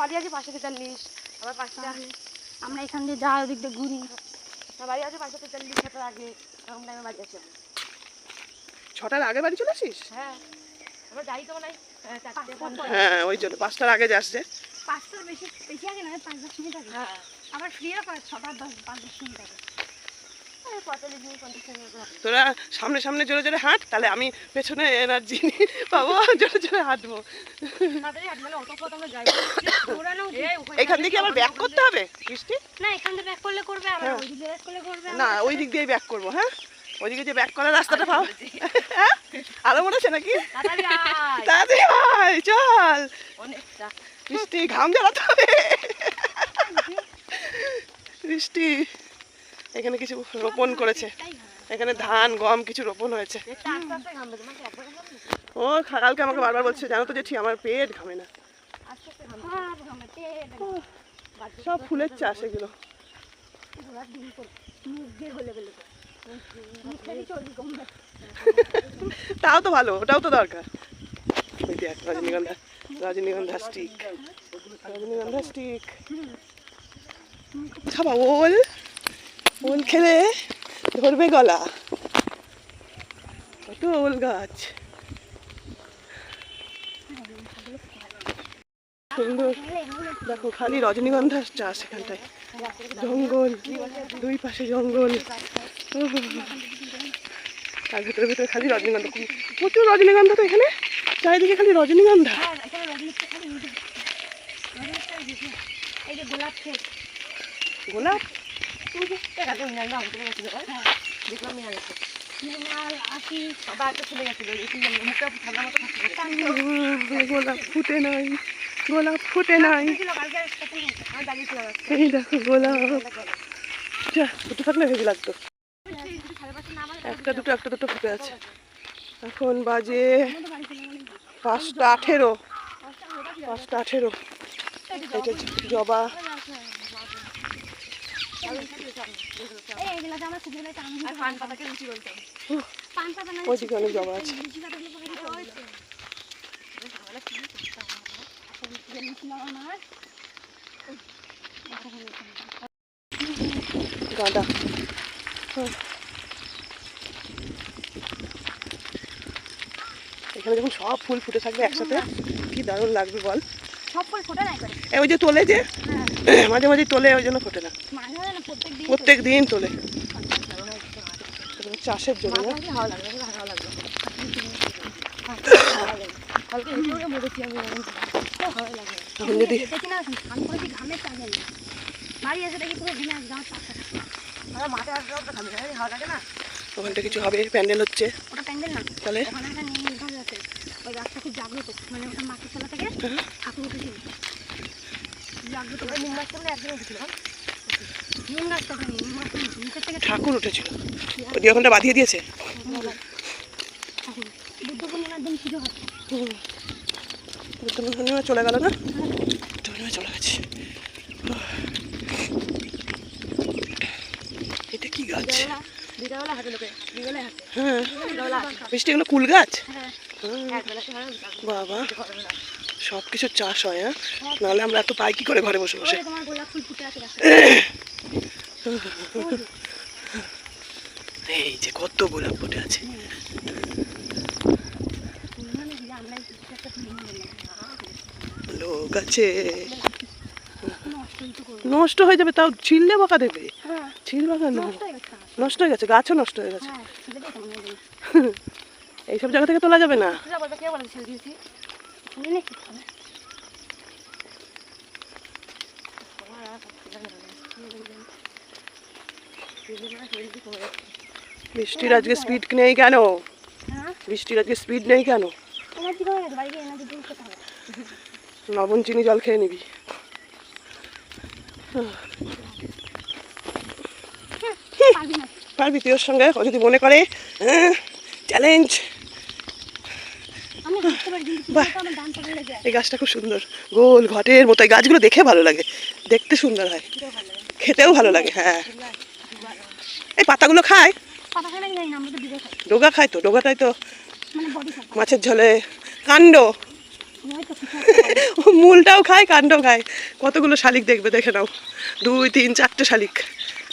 বাড়ি আছে পাশে তেতাল্লিশ আবার পাঁচটা আমরা এখান দিয়ে যা ওদিক দিয়ে ঘুরি। আমার বাড়ি আছে পাশে তেতাল্লিশ ছটার আগে। এরকম টাইমে বাড়ি আছে ছটার আগে বাড়ি চলে আসিস? হ্যাঁ। আমরা যাই তো নাই পঞ্চাশ। হ্যাঁ ওই জন্য। পাঁচটার আগে যাস যে। পাঁচটার বেশি বেশি আগে নয় পাঁচ দশ মিনিট আগে। হ্যাঁ। আবার ফিরে পরে ছটা দশ পাঁচ দশ মিনিট আগে এই পঁয়তাল্লিশ মিনিট পঞ্চাশ মিনিট হবে। তোরা সামনে সামনে জোরে জোরে হাঁট, তাহলে আমি পেছনে এনার্জি পাবো, জোরে জোরে হাঁটবো। এখান থেকে আবার ব্যাক করতে হবে, বৃষ্টি? হ্যাঁ। না, ওই দিক দিয়েই ব্যাক করব হ্যাঁ? ওইদিকে যে ব্যাক করার রাস্তাটা পাও হ্যাঁ? আলো মনে আছে নাকি? তাড়াতাড়ি। ভাই, চল। বৃষ্টি, ঘাম জ্বালাতে হবে। বৃষ্টি। এখানে কিছু রোপণ করেছে। এখানে ধান, গম কিছু রোপণ হয়েছে। ও, কালকে আমাকে বারবার বলছে, জানো তো জেঠি, আমার পেট ঘামে না। সব ফুলের চাষ এগুলো। তাও তো ভালো, ওটাও তো দরকার। রজনীগন্ধা রজনীগন্ধা স্টিক রজনীগন্ধা স্টিক খাবা ওল খেলে ধরবে গলা। কত ওল গাছ। সুন্দর। দেখো খালি রজনীগন্ধা চাষ এখানটায় জঙ্গল দুই পাশে জঙ্গল। তার ভেতরে ভেতরে খালি রজনীগন্ধা। প্রচুর রজনীগন্ধা তো এখানে। চারিদিকে খালি রজনীগন্ধা। রজনীগন্ধার গোলাপ? একটা গোলাপ নাই গোলাপ নাই গোলাপ ফুটে থাকলে লাগতো একটা দুটো একটা দুটো ফুটে আছে। এখন বাজে পাঁচটা আঠেরো। পাঁচটা আঠেরো। জবা এই এগুলাতে আমরা শুধু এটা আমি আর পান পাতাকে রুচি বলতাম পান পাতা না ওইদিকে অনেক আছে। গাঁদা। এখানে যখন সব ফুল ফুটে থাকবে একসাথে। কি দারুণ লাগবে বল। সব ফুল ফোটে নাই ওই যে তোলে যে। মাঝে মাঝে তোলে ওই জন্য ফোটে না। প্রত্যেক দিন প্রত্যেক দিন তোলে। চাষের জন্য। তখন যদি ওখানটা কিছু হবে প্যান্ডেল হচ্ছে। ওটা প্যান্ডেল না। তাহলে? ওখানে একটা নীল গাছ আছে। ওই গাছটা খুব জাগ্রত। মানে ওটা মাটির তলা থেকে ঠাকুর উঠেছিল ঠাকুর উঠেছিল। ওই ওখানটা বাঁধিয়ে দিয়েছে? বুদ্ধ পূর্ণিমার দিন পুজো হচ্ছে হুম। বুদ্ধ পূর্ণিমা চলে গেল না? পূর্ণিমা চলে গেছে। এটা কি গাছ? হ্যাঁ। বৃষ্টি এগুলো কুল গাছ? হ্যাঁ। হয়। বাবা। সব কিছু চাষ হয় হ্যাঁ? নাহলে আমরা এত পাই কি করে ঘরে বসে বসে? এই যে কত গোলাপ ফুটে আছে। লোক আছে। নষ্ট হয়ে যাবে তাও ছিললে বকা দেবে। নষ্ট হয়ে গেছে নষ্ট হয়ে গেছে গাছও নষ্ট হয়ে গেছে। হ্যাঁ ছেলে হয়ে গেছে এইসব জায়গা থেকে তোলা যাবে না। কি হবে বৃষ্টির আজকে স্পিড নেই কেন? হ্যাঁ? বৃষ্টির আজকে স্পিড নেই কেন? লবণ চিনি জল খেয়ে নিবি। পারবি না। পারবি তুই ওর সঙ্গে? ও যদি মনে করে চ্যালেঞ্জ আমি হাঁটতে পারি কিন্তু এই গাছটা খুব সুন্দর। গোল ঘটের মতো, এই গাছগুলো দেখে ভালো লাগে। দেখতে সুন্দর হয়। খেতেও ভালো লাগে হ্যাঁ। এই পাতাগুলো খায়? ডোগা খায় তো ডোগাটাই তো। মাছের ঝোলে, কাণ্ড। মূলটাও খায় কাণ্ডও খায়। কতগুলো শালিক দেখবে, দেখে নাও। দুই, তিন, চারটে শালিক।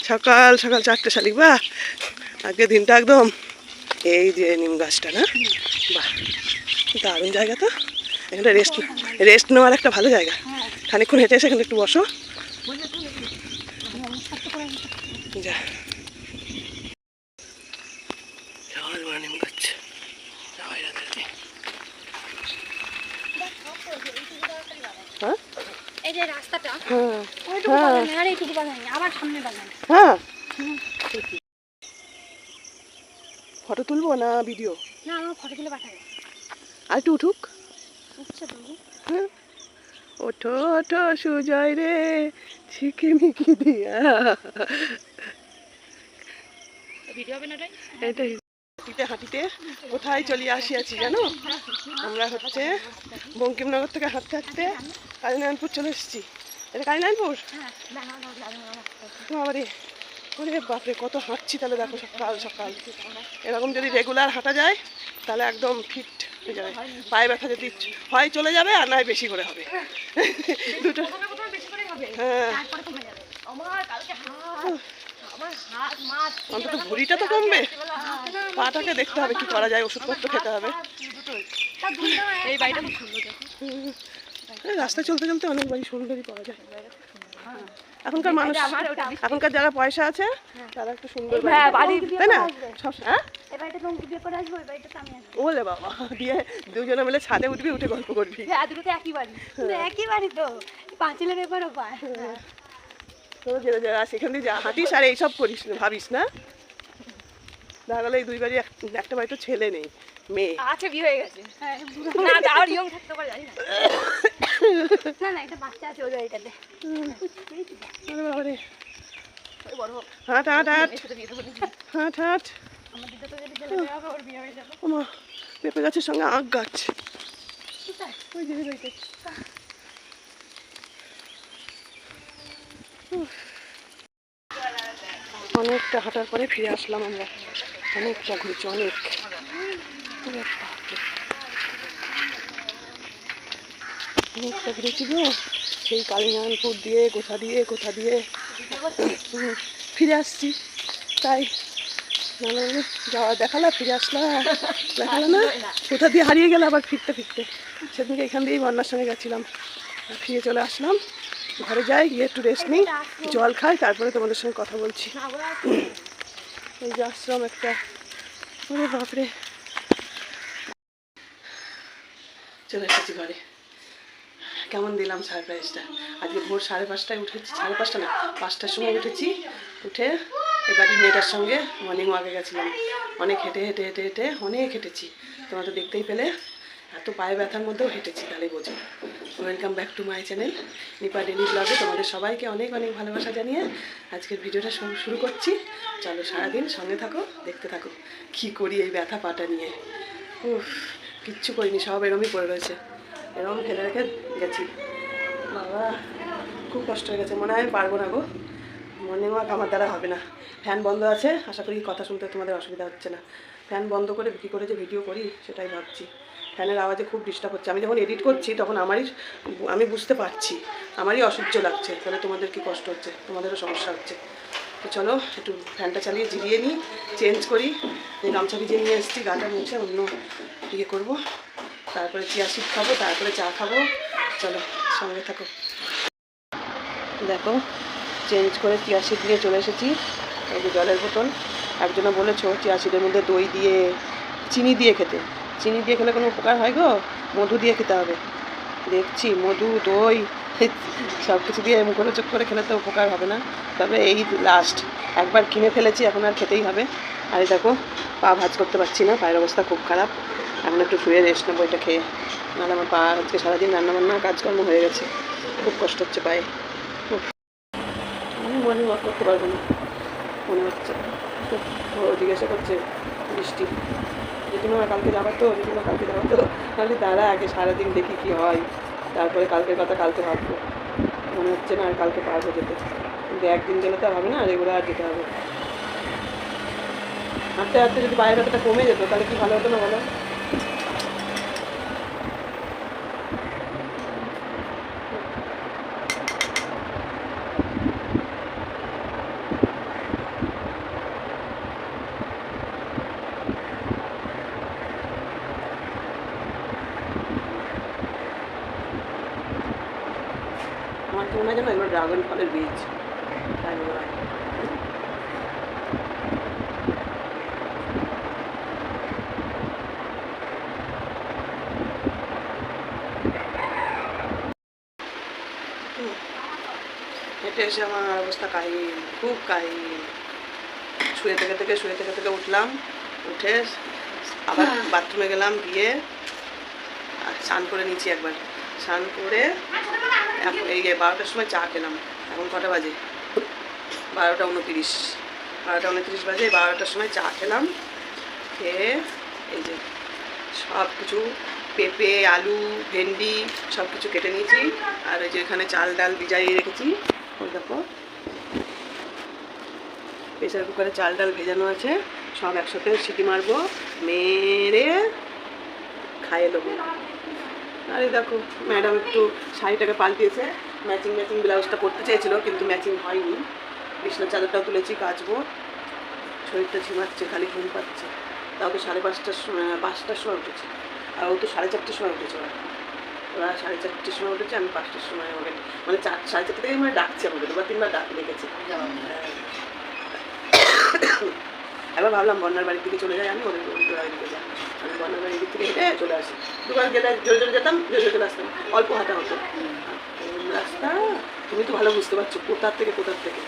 সকাল সকাল চারটে শালিক, বাহ। আজকে দিনটা একদম এই যে নিম গাছটা, না? বাহ। দারুণ জায়গা তো। এখানে রেস্ট রেস্ট নেওয়ার একটা ভালো জায়গা। খানিকক্ষণ হেঁটে এসে এখানে একটু বসো। যা। রাতে হ্যাঁ? হ্যাঁ। হ্যাঁ। ফটো তুলবো না ভিডিও না ফটো তুলে পাঠাবে। আর একটু উঠুক। আচ্ছা হ্যাঁ? ওঠো ওঠো সুজয় রে ঝিকিমিকি দিয়া। এটাই হাঁটিতে হাঁটিতে কোথায় চলে আসিয়াছি জানো? আমরা হচ্ছে বঙ্কিমনগর থেকে হাঁটতে হাঁটতে কালীনারায়ণপুর চলে এসেছি। এটা কালীনারায়ণপুর। বাবারে ওরে বাপরে কত হাঁটছি তাহলে দেখো সকাল সকাল। এরকম যদি রেগুলার হাঁটা যায় তাহলে একদম ফিট যাবে। পায়ে ব্যথা যদি হয় চলে যাবে আর নয় বেশি করে হবে। দুটো হ্যাঁ। তারপরে কমে যাবে। আমার কালকে হাত আমার হাত মাছ অন্তত ভুঁড়িটা তো কমবে। পাটাকে দেখতে হবে কি করা যায় ওষুধপত্র খেতে হবে। রাস্তায় চলতে চলতে অনেক বাড়ি সুন্দরই পাওয়া যায়। এখনকার মানুষ এখনকার যারা পয়সা আছে তারা একটু সুন্দর হ্যাঁ, তাই না? সব হ্যাঁ? ওলে বাবা দিয়ে দুজনে মিলে ছাদে উঠবি উঠে গল্প করবি। হ্যাঁ একই বাড়ি। একই বাড়ি তো। পাঁচিলের এবারও পায়। তোরা যেটা যারা সেখান দিয়ে যা। হাঁটিস আর এইসব করিস না ভাবিস না। দেখা গেলো এই দুই বাড়ি একটা বাড়ি তো ছেলে নেই মেয়ে। বিয়ে হয়ে গেছে। না আর ইয়ং থাকতে পারে জানি না। পেঁপে গাছের সঙ্গে আখ গাছ। অনেকটা হাঁটার পরে ফিরে আসলাম আমরা। অনেকটা ঘুরছি অনেক। ওরে বাপরে। অনেকটা ঘুরেছি গো সেই কালীনারায়ণপুর দিয়ে, কোথা দিয়ে কোথা দিয়ে? ফিরে আসছি। তাই যাওয়া দেখালা, ফিরে আসলাম দেখাল না? কোথা দিয়ে হারিয়ে গেলে আবার ফিরতে ফিরতে? সেদিনকে এখান দিয়েই বন্যার সঙ্গে গেছিলাম। ফিরে চলে আসলাম। ঘরে যাই, গিয়ে একটু রেস্ট নিই, জল খাই, তারপরে তোমাদের সঙ্গে কথা বলছি। এই যে আশ্রম একটা। বাপরে। চলে এসেছি ঘরে। কেমন দিলাম সারপ্রাইজটা আজকে ভোর সাড়ে পাঁচটায় উঠেছি, সাড়ে পাঁচটা না, পাঁচটার সময় উঠেছি। উঠে এবারে মেয়েটার সঙ্গে মর্নিং ওয়াকে গেছিলাম। অনেক হেঁটে হেঁটে হেঁটে হেঁটে অনেক হেঁটেছি। তোমরা তো দেখতেই পেলে, এত পায়ে ব্যথার মধ্যেও হেঁটেছি তাহলে বোঝো। Welcome back to my channel Nipa daily ব্লগে তোমাদের সবাইকে অনেক অনেক ভালোবাসা জানিয়ে আজকের ভিডিওটা শুরু- শুরু করছি। চলো সারাদিন সঙ্গে থাকো, দেখতে থাকো, কী করি এই ব্যথা পাটা নিয়ে। উফ, কিচ্ছু করিনি, সব এরমই পড়ে রয়েছে। এরম ফেলে রেখে গেছি। বাবা, খুব কষ্ট হয়ে গেছে। মনে হয় পারব না গো। মর্নিং ওয়াক আমার দ্বারা হবে না। ফ্যান বন্ধ আছে, আশা করি কথা শুনতে তোমাদের অসুবিধা হচ্ছে না। ফ্যান বন্ধ করে কী করে যে ভিডিও করি, সেটাই ভাবছি। ফ্যানের আওয়াজে খুব ডিস্টার্ব হচ্ছে। আমি যখন এডিট করছি, তখন আমারই, আমি বুঝতে পারছি। আমারই অসহ্য লাগছে। তাহলে তোমাদের কি কষ্ট হচ্ছে? তোমাদেরও সমস্যা হচ্ছে। তো চলো, একটু ফ্যানটা চালিয়ে জিরিয়ে নিই চেঞ্জ করি। গামছা ভিজিয়ে নিয়ে এসেছি, গাটা মুছে অন্য ইয়ে করব। তারপরে চিয়া সুপ খাব, তারপরে চা খাব। চলো, সঙ্গে থাকো। দেখো চেঞ্জ করে চিয়া সিট নিয়ে চলে এসেছি। এই যে জলের বোতল। একজনে বলেছ চিয়া সিটের মধ্যে দই দিয়ে, চিনি দিয়ে খেতে। চিনি দিয়ে খেলে কোনো উপকার হয় গো? মধু দিয়ে খেতে হবে। দেখছি, মধু, দই সব কিছু দিয়ে মুখরোচক করে খেলে তো উপকার হবে না। তবে এই লাস্ট একবার কিনে ফেলেছি, এখন আর খেতেই হবে। আর দেখো, পা ভাজ করতে পারছি না, পায়ের অবস্থা খুব খারাপ। এখন একটু শুয়ে রেস্ট নেব এটা খেয়ে। নাহলে আমার পা আজকে সারাদিন রান্নাবান্না কাজকর্ম হয়ে গেছে। খুব কষ্ট হচ্ছে পায়ে। আমি মনে ওয়াক করতে পারব না, মনে হচ্ছে। জিজ্ঞাসা করছে, বৃষ্টি, জেঠিমা কালকে যাবার তো? জেঠিমা কালকে যাবার তো? তাহলে তারা আগে সারাদিন দেখি কি হয়। তারপরে কালকের কথা কালকে ভাববো। মনে হচ্ছে না আর কালকে পারব যেতে। কিন্তু একদিন গেলে তো হবে না রেগুলার যেতে হবে হাঁটতে হাঁটতে যদি বাইরে ব্যথাটা কমে যেত, তাহলে কি ভালো হতো না বলো? ড্রাগন ফলের বীজ। হয় হুম। হেঁটে এসে আমার অবস্থা কাহিল খুব কাহিল। শুয়ে থেকে থেকে শুয়ে থেকে থেকে উঠলাম উঠে আবার বাথরুমে গেলাম গিয়ে আর স্নান করে নিচ্ছি একবার। স্নান করে এখন এই বারোটার সময় চা খেলাম। এখন কটা বাজে? বারোটা উনতিরিশ। বারোটা উনতিরিশ বাজে, বারোটার সময় চা খেলাম। খেয়ে এই যে সব কিছু পেঁপে, আলু, ভেন্ডি সব কিছু কেটে নিয়েছি। আর ওই যে এখানে চাল ডাল ভিজাইয়ে রেখেছি। ওই দেখো। প্রেসার কুকারে চাল ডাল ভেজানো আছে। সব একসাথে সিটি মারবো, মেরে খাইয়ে দেবো আরে দেখো ম্যাডাম একটু শাড়িটাকে পাল্টিয়েছে। ম্যাচিং ম্যাচিং ব্লাউজটা পরতে চেয়েছিল কিন্তু ম্যাচিং হয়নি। বিছনার চাদরটাও তুলেছি কাচবো। শরীরটা ঝিমাচ্ছে খালি ঘুম পাচ্ছে। তাও তো সাড়ে পাঁচটার সময় পাঁচটার সময় উঠেছে। আর ও তো সাড়ে চারটের সময় উঠেছে ওরা। ওরা সাড়ে চারটের সময় উঠেছে আমি পাঁচটার সময় আমাকে মানে চার সাড়ে চারটে থেকে মানে ডাকছে আমাকে দুবার তিনবার ডাক লেগেছে একবার ভাবলাম বন্যার বাড়ির দিকে চলে যাই আমি, ওদের বাড়ির দিকে যাই। আমি বন্যার বাড়ির দিক থেকে হেঁটে চলে আসি। দোকান গেলে জোরে জোরে যেতাম, জোরে জোরে চলে আসতাম। অল্প হাঁটা হতো। রাস্তা, তুমি তো ভালো বুঝতে পারছ, কোথার থেকে কোথার থেকে?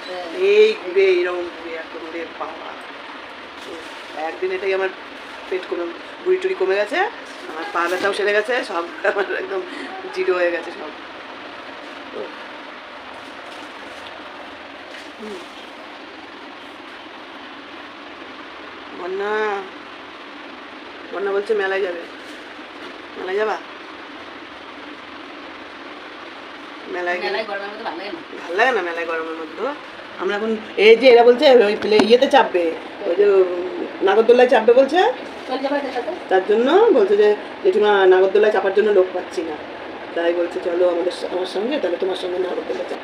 এই ঘুরে এরকম ঘুরে একদম রে বাবা। একদিন এটাই আমার পেট কোনো বুড়ি টুড়ি কমে গেছে, আমার পা ব্যথাও সেরে গেছে, সব আমার একদম জিরো হয়ে গেছে সব। হুম। বন্যা বন্যা বলছে মেলায় যাবে। মেলায় যাবা? মেলায় গেলে? ভালো লাগে না। না মেলায় গরমের মধ্যে? আমরা এখন এই যে এরা বলছে ওই প্লে ইয়েতে চাপবে। ওই যে নাগরদোল্লায় চাপবে বলছে? তার জন্য বলছে যে জেঠিমা নাগরদোলায় চাপার জন্য লোক পাচ্ছি না। তাই বলছে চলো আমাদের আমার সঙ্গে তাহলে তোমার সঙ্গে নাগরদোলা চাপ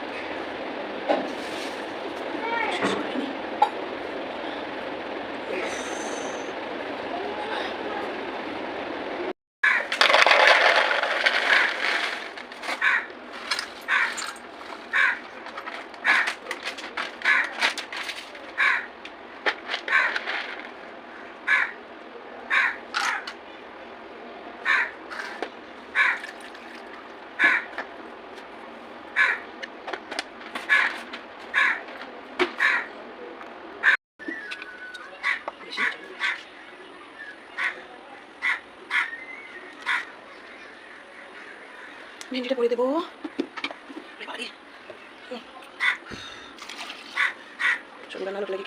ভেন্ডিটা করে দেবো। শরীর না লাগলে কি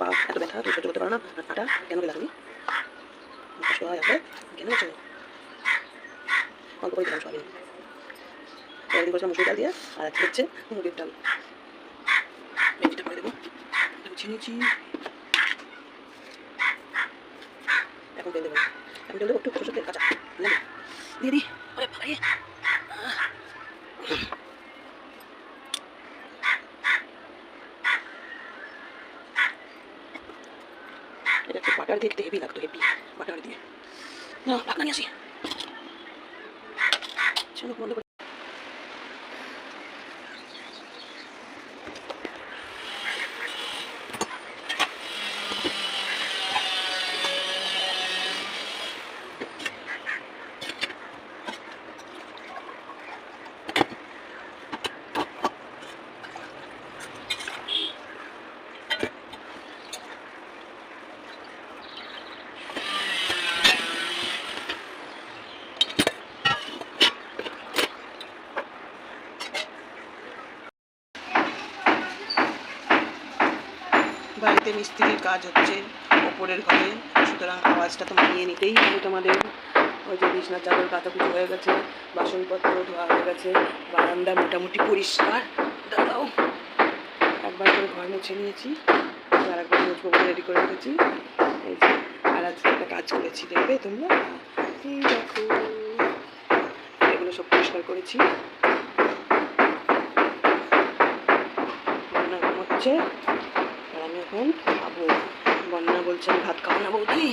পা এত ব্যথা, তুমি করতে পারো না। আর কেন গেলা কেন গেছো অল্প করে দিলাম সবাই। একদিন করেছিলাম মুসুর ডাল দিয়ে, আর আজকে হচ্ছে মুগের ডাল। ভেন্ডিটা করে দেবো। গুছিয়ে এখন তেল দেবো। এখন তেল একটু তেল কাঁচা দিই ওরে ভাই এটা বাটার দিয়ে হেভি লাগতো হেভি বাটার দিয়ে। না ঢাকনা নিয়ে আসি। চলো, বন্ধ বাড়িতে মিস্ত্রির কাজ হচ্ছে ওপরের ঘরে। সুতরাং আওয়াজটা তো মানিয়ে নিতেই হবে তোমাদের। ওই যে বিছনার চাদর কাচাকুচি হয়ে গেছে, বাসনপত্র ধোয়া হয়ে গেছে, বারান্দা মোটামুটি পরিষ্কার। দাঁড়াও, একবার করে ঘর মুছে নিয়েছি। আর একবার মুছবো রেডি করে রেখেছি। এই যে, আর আজকে একটা কাজ করেছি, দেখবে তোমরা? দেখো, এগুলো সব পরিষ্কার করেছি। হচ্ছে। এখন খাব। বন্যা বলছে আমি ভাত খাব না বৌদি?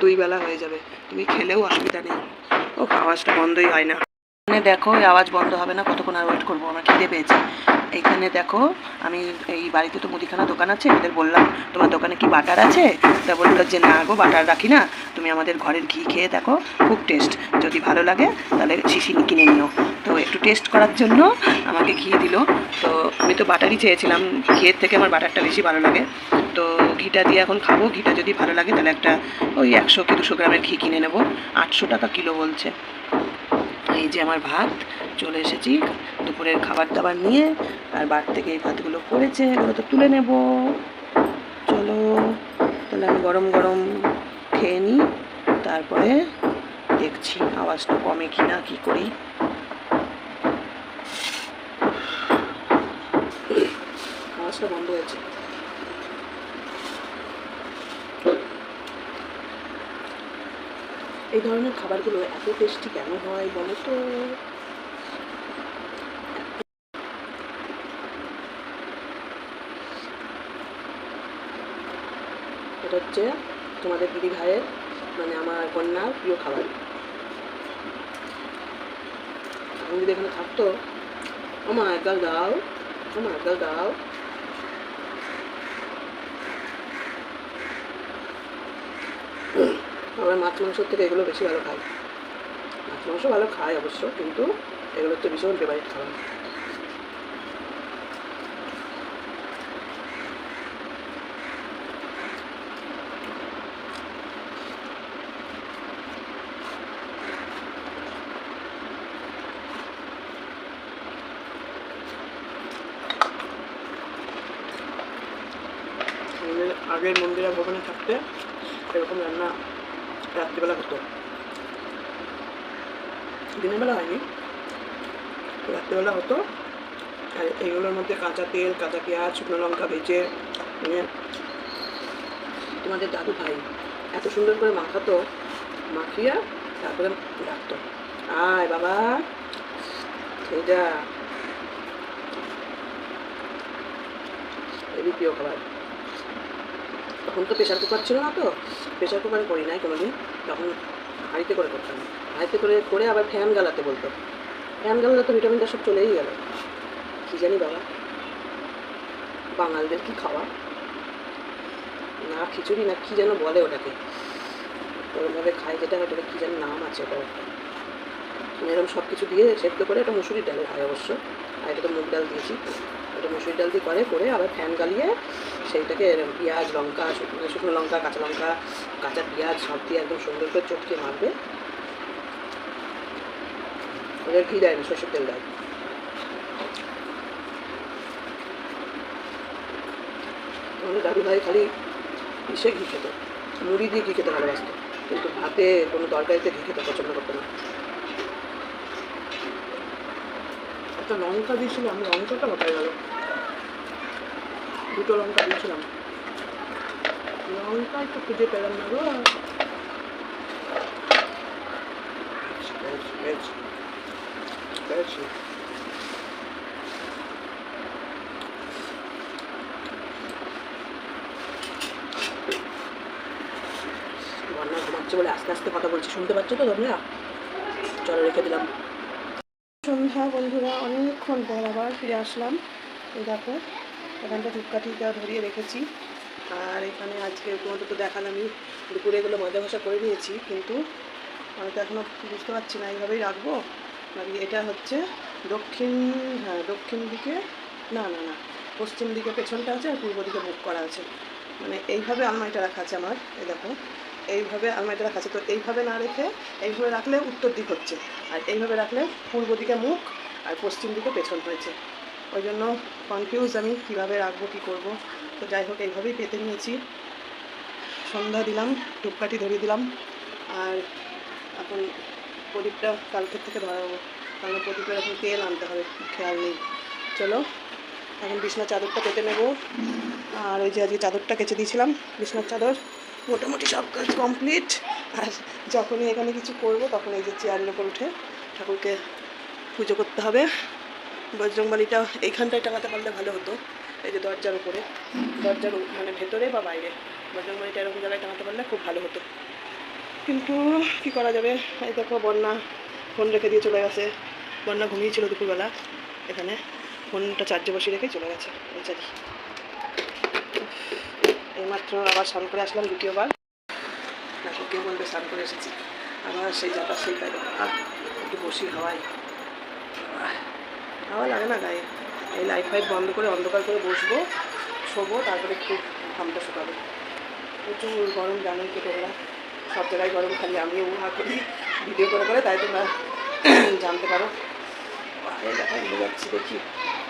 দুই বেলা হয়ে যাবে। তুমি খেলেও অসুবিধা নেই। ও আওয়াজটা বন্ধই হয় না। এখানে দেখো আওয়াজ বন্ধ হবে না, কতক্ষণ আর ওয়েট করব? আমার খিদে পেয়েছে। এইখানে দেখো, আমি এই বাড়িতে তো মুদিখানা দোকান আছে, এদের বললাম, তোমার দোকানে কি বাটার আছে? তা বলল যে, না গো, বাটার রাখি না। তুমি আমাদের ঘরের ঘি খেয়ে দেখো, খুব টেস্ট যদি ভালো লাগে, তাহলে শিশি কিনে নিও। তো একটু টেস্ট করার জন্য আমাকে ঘি দিল। তো আমি তো বাটারই চেয়েছিলাম, ঘিয়ের থেকে আমার বাটারটা বেশি ভালো লাগে। তো ঘিটা দিয়ে এখন খাব, ঘিটা যদি ভালো লাগে, তাহলে একটা ওই একশো কি দুশো গ্রামের ঘি কিনে নেব। আটশো টাকা কিলো বলছে। এই যে আমার ভাত, চলে এসেছি। দুপুরের খাবার দাবার নিয়ে আর বার থেকে এই ভাতগুলো পড়েছে এগুলো তো তুলে নেব। চলো, তাহলে আমি গরম গরম খেয়ে নিই, তারপরে দেখছি আওয়াজটা কমে কি না, কি করি। আওয়াজটা বন্ধ হয়েছে। এই ধরনের খাবারগুলো এত টেস্টি কেন হয় বলো তো? এটা হচ্ছে তোমাদের দিদি ভাইয়ের মানে আমার কন্যার প্রিয় খাবার। আমি যদি এখানে থাকতো আমার একগাল দাও আমার একগাল দাও। আমার মাছ মাংসর থেকে এগুলো বেশি ভালো খাই মাছ মাংস ভালো খাই অবশ্য, কিন্তু এগুলো হচ্ছে ভীষণ ফেভারিট খাবার। আগের মন্দিরা ভবনে থাকতে রাত্রিবেলা হতো। দিনের বেলা হয়নি। রাত্রিবেলা হতো। আর এইগুলোর মধ্যে কাঁচা তেল, কাঁচা পেঁয়াজ, শুকনো লঙ্কা ভেজে নিয়ে তোমাদের দাদু ভাই এত সুন্দর করে মাখাতো, মাখিয়া তারপরে রাখতো। আয় বাবা এটা হেবি প্রিয় খাবার। তখন তো প্রেশার কুকার ছিল না তো। প্রেশার কুকারে করি নাই কোনোদিন। তখন হাঁড়িতে করে করতাম। হাঁড়িতে করে করে আবার ফ্যান গালাতে বলতো। ফ্যান গালাতে তো ভিটামিনটা সব চলেই গেল। কী জানি বাবা। বাঙালদের কি খাওয়া? না, খিচুড়ি না, কী যেন বলে ওটাকে। ওরমভাবে খাই যেটা ওটাকে কী যেন নাম আছে ওটা একটা। এরকম সব কিছু দিয়ে সেদ্ধ করে এটা মুসুরির ডাল হয় অবশ্য। আর এটা তো মুগ ডাল দিয়েছি। ওটা মুসুরির ডাল দিয়ে করে করে আবার ফ্যান গালিয়ে সেইটাকে পেঁয়াজ লঙ্কা, শুকনো শুকনো লঙ্কা, কাঁচা লঙ্কা, কাঁচা পেঁয়াজ সব দিয়ে একদম সুন্দর করে চটকে মারবে ওদের ঘি দেয় না, সর্ষের তেল দেয়। আমাদের দাদু ভাই খালি ইসে ঘি খেত, মুড়ি দিয়ে ঘি খেতে ভালোবাসতো, কিন্তু ভাতে কোনো তরকারিতে ঘি খেতে পছন্দ করতো না। একটা লঙ্কা দিয়েছিলাম লঙ্কাটা কোথায় গেল। দুটো লঙ্কা দিয়েছিলাম। লঙ্কা একটু খুঁজে পেলাম না গো। রান্না ঘুমাচ্ছে বলে আস্তে আস্তে কথা বলছি শুনতে পাচ্ছ তো তোমরা? চলো রেখে দিলাম। সন্ধ্যা বন্ধুরা অনেকক্ষণ পর আবার ফিরে আসলাম। এই দেখো এখানটা ধূপকাঠিটা ধরিয়ে রেখেছি। আর এখানে আজকে তোমাদের তো আমি দুপুরে এগুলো মজা ঘষা করে নিয়েছি, কিন্তু আমি তো এখনও বুঝতে পারছি না এইভাবেই রাখব। এটা হচ্ছে দক্ষিণ হ্যাঁ দক্ষিণ দিকে, না না না, পশ্চিম দিকে পেছনটা আছে আর পূর্ব দিকে মুখ করা আছে। মানে এইভাবে আলমারিটা রাখা আছে আমার, এই দেখো, এইভাবে আলমারিটা রাখা আছে। তো এইভাবে না রেখে এইভাবে রাখলে উত্তর দিক হচ্ছে, আর এইভাবে রাখলে পূর্ব দিকে মুখ আর পশ্চিম দিকে পেছন হয়েছে। ওই জন্য কনফিউজ আমি কীভাবে রাখব, কী করব। তো যাই হোক, এইভাবেই পেতে নিয়েছি। সন্ধ্যা দিলাম, ধূপকাঠি ধরিয়ে দিলাম। আর এখন প্রদীপটা কালকের থেকে ধরাবো, কারণ প্রদীপের এখন তেল আনতে হবে, খেয়াল নেই। চলো, এখন বিছনা চাদরটা পেতে নেব। আর ওই যে আজকে চাদরটা কেচে দিয়েছিলাম, বিছনার চাদর, মোটামুটি সব কাজ কমপ্লিট আর যখনই এখানে কিছু করব, তখন এই যে চেয়ারের ওপর উঠে ঠাকুরকে পুজো করতে হবে। বজরংবালিটা এইখানটায় টাঙাতে পারলে ভালো হতো। এই যে দরজার উপরে। দরজার মানে ভেতরে বা বাইরে। বজরংবলিটা এরকম জায়গায় টাঙাতে পারলে খুব ভালো হতো। কিন্তু কি করা যাবে? এই দেখো বন্যা ফোন রেখে দিয়ে চলে গেছে। বন্যা ঘুমিয়েছিল দুপুরবেলা এখানে। ফোনটা চার্জে বসিয়ে রেখে চলে গেছে। বেচারি এইমাত্র আবার স্নান করে আসলাম দ্বিতীয়বার। দেখো কেউ বলবে স্নান করে এসেছি। আবার সেই যাতা সেই আর একটু বসি হাওয়াই আহ, হাওয়া লাগে না গায়ে। এই লাইট ফাইট বন্ধ করে অন্ধকার করে বসবো, শোবো, তারপরে একটু ঘামটা শুকাবো। প্রচুর গরম জানোই তো তোমরা সব জায়গায় গরম, খালি আমিও উহা করি ভিডিও করে করে, তাই তোমরা জানতে পারো। দেখা যাচ্ছি, দেখি।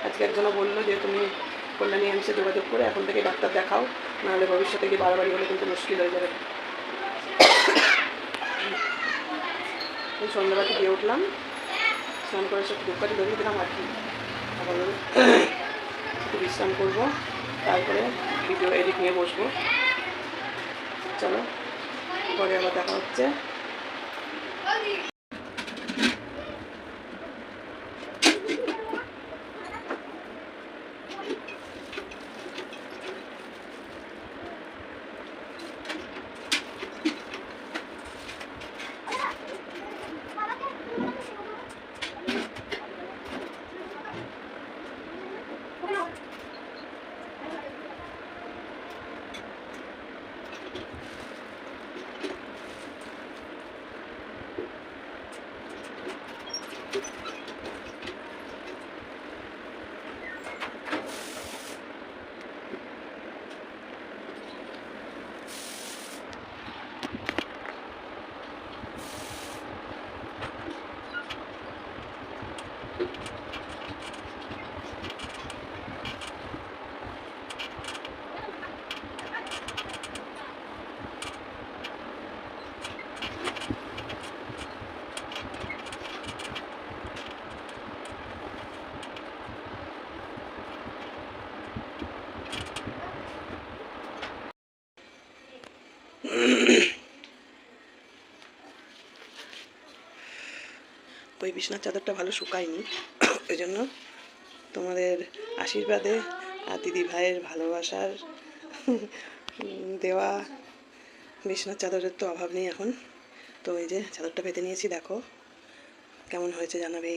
আজকে একজনও বলল যে, তুমি কল্যাণী এমসে যোগাযোগ করে এখন থেকে ডাক্তার দেখাও, নাহলে ভবিষ্যতে গিয়ে বাড়াবাড়ি হলে কিন্তু মুশকিল হয়ে যাবে। এই সন্ধ্যাবাতি দিয়ে উঠলাম। স্নান করে সব ধূপকাঠি বেরিয়ে দিলাম আর কি। আবার বিশ্রাম করব, তারপরে ভিডিও এডিট নিয়ে বসবো। চলো, পরে আবার দেখা হচ্ছে। ওই বিছনার চাদরটা ভালো শুকায়নি। ওই জন্য তোমাদের আশীর্বাদে আর দিদি ভাইয়ের ভালোবাসার দেওয়া বিছনার চাদরের তো অভাব নেই এখন। তো এই যে চাদরটা পেতে নিয়েছি, দেখো কেমন হয়েছে জানাবে,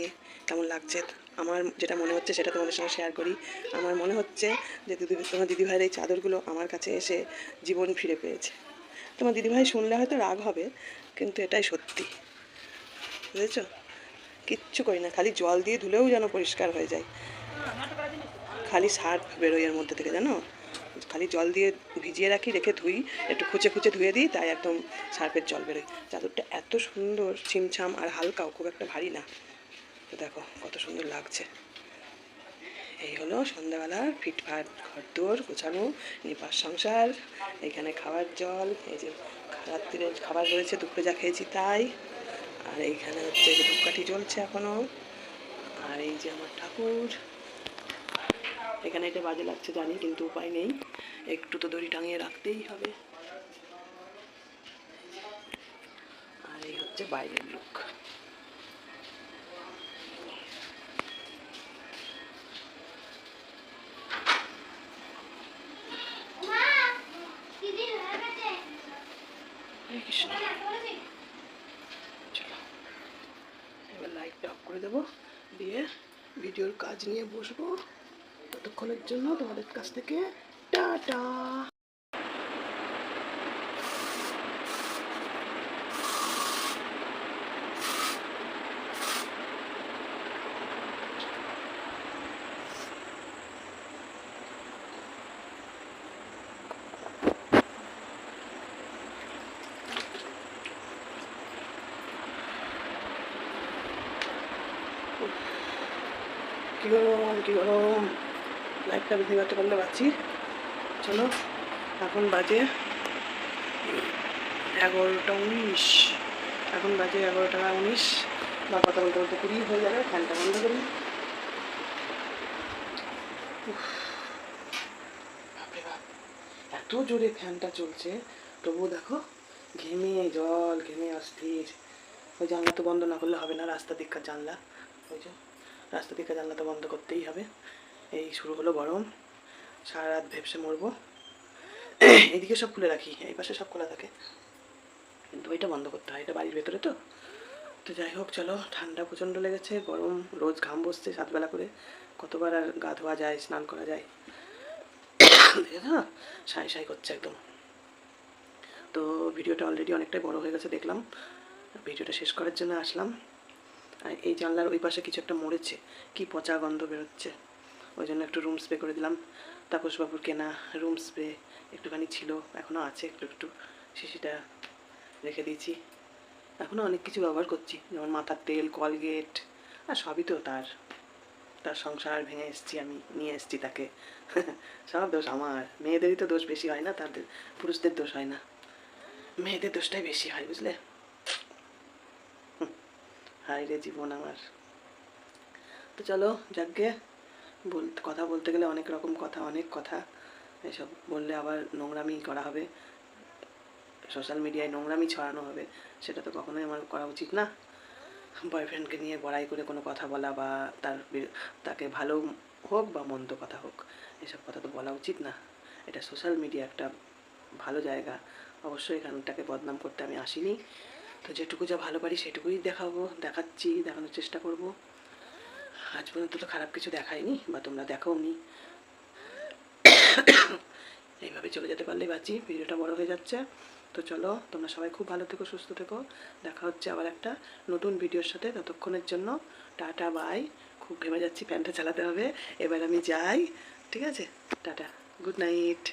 কেমন লাগছে। আমার যেটা মনে হচ্ছে সেটা তোমাদের সঙ্গে শেয়ার করি। আমার মনে হচ্ছে যে দিদি, তোমার দিদিভাইয়ের এই চাদরগুলো আমার কাছে এসে জীবন ফিরে পেয়েছে। তোমার দিদিভাই শুনলে হয়তো রাগ হবে, কিন্তু এটাই সত্যি। বুঝেছ? কিচ্ছু করি না, খালি জল দিয়ে ধুলেও যেন পরিষ্কার হয়ে যায়। খালি সার্ফ বেরোয় এর মধ্যে থেকে, জানো? খালি জল দিয়ে ভিজিয়ে রাখি, রেখে ধুই, একটু খুঁচে খুঁচে ধুয়ে দিই, তাই একদম সার্ফের জল বেরোয়। চাদরটা এত সুন্দর, ছিমছাম আর হালকাও, খুব একটা ভারী না। তো দেখো, কত সুন্দর লাগছে। এই হলো সন্ধ্যাবেলার ফিটফাট ঘরদোর, গোছানো নিপাস সংসার, এখানে খাবার জল, এই যে রাত্রিরে খাবার রয়েছে, দুপুরে যা খেয়েছি তাই। আর এইখানে হচ্ছে ধূপকাঠি চলছে এখনও। আর এই যে আমার ঠাকুর। এখানে এটা বাজে লাগছে জানি, কিন্তু উপায় নেই। একটু তো দড়ি টাঙিয়ে রাখতেই হবে। আর এই হচ্ছে বাইরের লুক হরে কৃষ্ণ চলো এবার লাইটটা অফ করে দেবো দিয়ে ভিডিওর কাজ নিয়ে বসবো ততক্ষণের জন্য তোমাদের কাছ থেকে টাটা! কি গরম কি গরম লাইটটা বেশি করতে পারলে পাচ্ছি চলো, এখন বাজে এগারোটা উনিশ। এখন বাজে এগারোটা উনিশ। বা কথা বলতে বলতে কুড়ি হয়ে যাবে, ফ্যানটা বন্ধ করি। এত জোরে ফ্যানটা চলছে। তবুও দেখো, ঘেমে জল, ঘেমে অস্থির। ওই জানলা তো বন্ধ না করলে হবে না রাস্তা দিককার জানলা। ওই যে। রাস্তা দিককার জানলা তো বন্ধ করতেই হবে। এই শুরু হলো গরম। সারা রাত ভেবসে মরবো। এদিকে সব খুলে রাখি। এই পাশে সব খোলা থাকে। কিন্তু ওইটা বন্ধ করতে হয়। এটা বাড়ির ভেতরে তো। তো যাই হোক, চলো। ঠান্ডা প্রচণ্ড লেগেছে। গরম। রোজ ঘাম বসছে সাতবেলা করে। কতবার আর গা ধোয়া যায়, স্নান করা যায়। না? সাই সাই করছে একদম। তো ভিডিওটা অলরেডি অনেকটাই বড় হয়ে গেছে, দেখলাম। ভিডিওটা শেষ করার জন্য আসলাম। এই জানলার ওই পাশে কিছু একটা মরেছে। কি পচা গন্ধ বেরোচ্ছে। ওই জন্য একটু রুম স্প্রে করে দিলাম। তাপসবাবুর কেনা রুম স্প্রে একটুখানি ছিল এখনও আছে একটু একটু। শিশিটা রেখে দিয়েছি। এখনও অনেক কিছু ব্যবহার করছি। যেমন মাথার তেল, কলগেট, আর সবই তো তার। তার সংসার ভেঙে এসেছি আমি, নিয়ে এসেছি তাকে। সব দোষ আমার। মেয়েদেরই তো দোষ বেশি হয় না, তাদের পুরুষদের দোষ হয় না। মেয়েদের দোষটাই বেশি হয়, বুঝলে? হায় রে জীবন আমার। তো চলো, যাকগে। বল কথা বলতে গেলে অনেক রকম কথা, অনেক কথা। এসব বললে আবার নোংরামি করা হবে। সোশ্যাল মিডিয়ায় নোংরামি ছড়ানো হবে, সেটা তো কখনোই আমার করা উচিত না। বয়ফ্রেন্ডকে নিয়ে বড়াই করে কোনো কথা বলা বা তার তাকে ভালো হোক বা মন্দ কথা হোক, এসব কথা তো বলা উচিত না। এটা সোশ্যাল মিডিয়া একটা ভালো জায়গা। অবশ্যই এখানটাকে বদনাম করতে আমি আসিনি। তো যেটুকু যা ভালো পারি সেটুকুই দেখাবো, দেখাচ্ছি, দেখানোর চেষ্টা করব। আজ পর্যন্ত তো খারাপ কিছু দেখাইনি, বা তোমরা দেখাওনি এইভাবে চলে যেতে পারলেই বাঁচি, ভিডিওটা বড় হয়ে যাচ্ছে। তো চলো, তোমরা সবাই খুব ভালো থেকো, সুস্থ থেকো। দেখা হচ্ছে আবার একটা নতুন ভিডিওর সাথে ততক্ষণের জন্য। টাটা, বাই। খুব ঘেমে যাচ্ছি, প্যান্টটা চালাতে হবে। এবার আমি যাই। ঠিক আছে? টাটা। Good night.